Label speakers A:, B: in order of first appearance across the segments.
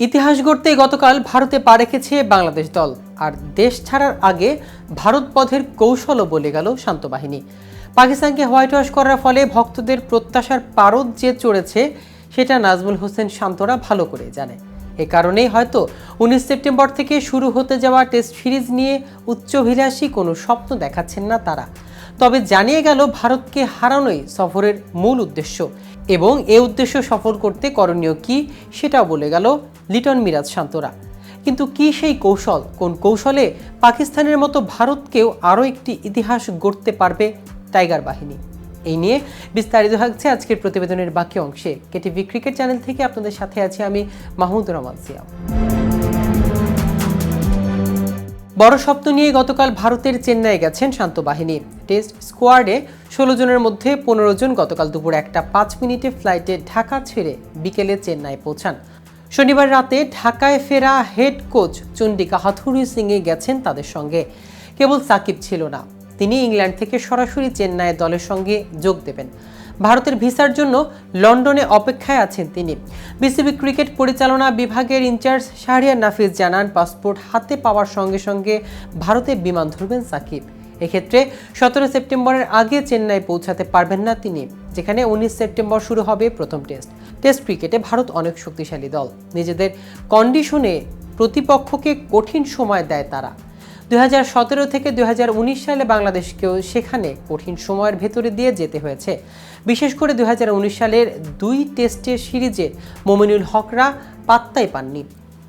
A: ইতিহাস গড়তে গতকাল ভারতে পা রেখেছে বাংলাদেশ দল। আর দেশ ছাড়ার আগে ভারত পথের কৌশলও বলে গেল শান্ত বাহিনী। পাকিস্তানকে হোয়াইট ওয়াশ করার ফলে ভক্তদের প্রত্যাশার পারদ যে চড়েছে, সেটা নাজমুল হোসেন শান্তরা ভালো করে জানে। এ কারণেই হয়তো উনিশ সেপ্টেম্বর থেকে শুরু হতে যাওয়া টেস্ট সিরিজ নিয়ে উচ্চভিলাষী কোনো স্বপ্ন দেখাচ্ছেন না তারা। তবে জানিয়ে গেল ভারতকে হারানোই সফরের মূল উদ্দেশ্য। এবং এ উদ্দেশ্য সফল করতে করণীয় কি সেটাও বলে গেল লিটন মিরাজ শান্তরা। কিন্তু কি সেই কৌশল? কোন কৌশলে পাকিস্তানের মতো ভারতকেও আরও একটি ইতিহাস গড়তে পারবে টাইগার বাহিনী? এই নিয়ে বিস্তারিত থাকছে আজকের প্রতিবেদনের বাকি অংশে। কেটিভি ক্রিকেট চ্যানেল থেকে আপনাদের সাথে আছি আমি মাহমুদ রহমান সিয়াম। বড় স্বপ্ন নিয়ে গতকাল ভারতের চেন্নাই গেছেন শান্ত বাহিনী। টেস্ট স্কোয়াডে ষোলো জনের মধ্যে পনেরো জন গতকাল দুপুর একটা পাঁচ মিনিটে ফ্লাইটে ঢাকা ছেড়ে বিকেলে চেন্নাই পৌঁছান। শনিবার রাতে ঢাকায় ফেরা হেড কোচ চন্ডিকা হাথুরি সিংয়ে গেছেন তাদের সঙ্গে। কেবল সাকিব ছিল না। তিনি ইংল্যান্ড থেকে সরাসরি চেন্নাইয়ের দলের সঙ্গে যোগ দেবেন। ভারতের ভিসার জন্য লন্ডনে অপেক্ষায় আছেন তিনি। বিসিবি ক্রিকেট পরিচালনা বিভাগের ইনচার্জ শাহরিয়ার নাফিজ জানান, পাসপোর্ট হাতে পাওয়ার সঙ্গে সঙ্গে ভারতে বিমান ধরবেন সাকিব। এক্ষেত্রে সতেরো সেপ্টেম্বরের আগে চেন্নাই পৌঁছাতে পারবেন না তিনি, যেখানে উনিশ সেপ্টেম্বর শুরু হবে প্রথম টেস্ট। টেস্ট ক্রিকেটে ভারত অনেক শক্তিশালী দল। নিজেদের কন্ডিশনে প্রতিপক্ষকে কঠিন সময় দেয় তারা। দুই হাজার সতেরো থেকে দুই হাজার উনিশ সালে বাংলাদেশকেও সেখানে কঠিন সময়ের ভেতরে দিয়ে যেতে হয়েছে। বিশেষ করে দুই সালের দুই টেস্টের সিরিজে মমিনুল হকরা পাত্তাই পাননি।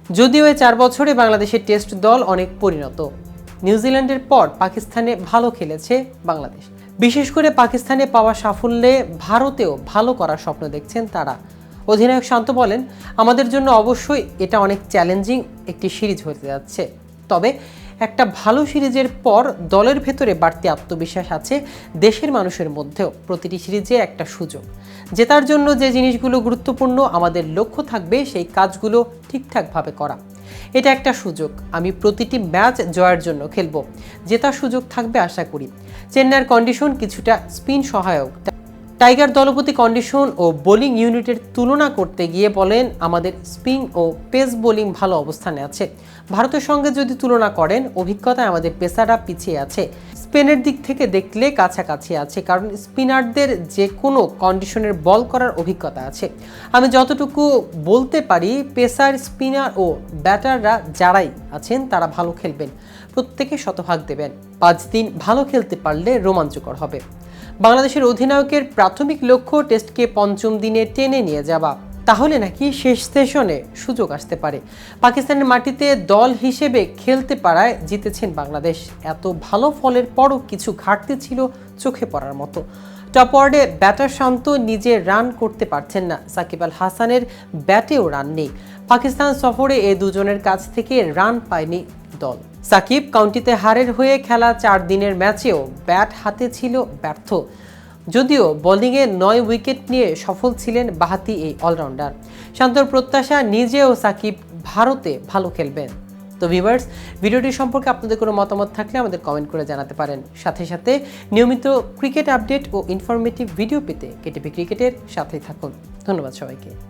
A: যদিও এই চার বছরে বাংলাদেশের টেস্ট দল অনেক পরিণত। নিউজিল্যান্ডের পর পাকিস্তানে ভালো খেলেছে বাংলাদেশ। বিশেষ করে পাকিস্তানে পাওয়া সাফল্যে ভারতেও ভালো করার স্বপ্ন দেখছেন তারা। অধিনায়ক শান্ত বলেন, আমাদের জন্য অবশ্যই এটা অনেক চ্যালেঞ্জিং একটি সিরিজ হতে যাচ্ছে। তবে একটা ভালো সিরিজের পর দলের ভেতরে বাড়তি আত্মবিশ্বাস আছে দেশের মানুষের মধ্যেও। প্রতিটি সিরিজে একটা সুযোগ। জেতার জন্য যে জিনিসগুলো গুরুত্বপূর্ণ, আমাদের লক্ষ্য থাকবে সেই কাজগুলো ঠিকঠাকভাবে করা। এটা একটা সুযোগ। আমি প্রতিটি ম্যাচ জয়ের জন্য খেলব। জেতার সুযোগ থাকবে আশা করি। চেন্নাইয়ের কন্ডিশন কিছুটা স্পিন সহায়ক। টাইগার দলপতি কন্ডিশন ও বোলিং ইউনিটের তুলনা করতে গিয়ে বলেন, আমাদের স্পিন ও পেস বোলিং ভালো অবস্থানে আছে। ভারতের সঙ্গে যদি তুলনা করেন, অভিজ্ঞতায় আমাদের পেসাররা পিছিয়ে আছে। স্পেনের দিক থেকে দেখলে কাছাকাছি আছে, কারণ স্পিনারদের যে কোনো কন্ডিশনের বল করার অভিজ্ঞতা আছে। আমি যতটুকু বলতে পারি, পেসার, স্পিনার ও ব্যাটাররা যারাই আছেন, তারা ভালো খেলবেন। প্রত্যেকে শতভাগ দেবেন। পাঁচ দিন ভালো খেলতে পারলে রোমাঞ্চকর হবে। বাংলাদেশের অধিনায়কের প্রাথমিক লক্ষ্য টেস্টকে পঞ্চম দিনে টেনে নিয়ে যাওয়া। তাহলে নাকি শেষ সেশনে সুযোগ আসতে পারে। পাকিস্তানের মাটিতে দল হিসেবে খেলতে পারায় জিতেছেন বাংলাদেশ। এত ভালো ফলের পরও কিছু ঘাটতি ছিল চোখে পড়ার মতো। টপ ওয়ার্ডে ব্যাটার শান্ত নিজে রান করতে পারছেন না। সাকিব আল হাসানের ব্যাটেও রান নেই। পাকিস্তান সফরে এ দুজনের কাছ থেকে রান পায়নি দল। সাকিব কাউন্টিতে হারের হয়ে খেলা চার দিনের ম্যাচেও ব্যাট হাতে ছিল ব্যর্থ। যদিও বোলিংয়ে নয় উইকেট নিয়ে সফল ছিলেন বাহাতি এই অলরাউন্ডার। শান্তর প্রত্যাশা নিজেও সাকিব ভারতে ভালো খেলবেন। তো ভিভার্স ভিডিওটি সম্পর্কে আপনাদের কোনো মতামত থাকলে আমাদের কমেন্ট করে জানাতে পারেন। সাথে সাথে নিয়মিত ক্রিকেট আপডেট ও ইনফরমেটিভ ভিডিও পেতে কেটিপি ক্রিকেটের সাথেই থাকুন। ধন্যবাদ সবাইকে।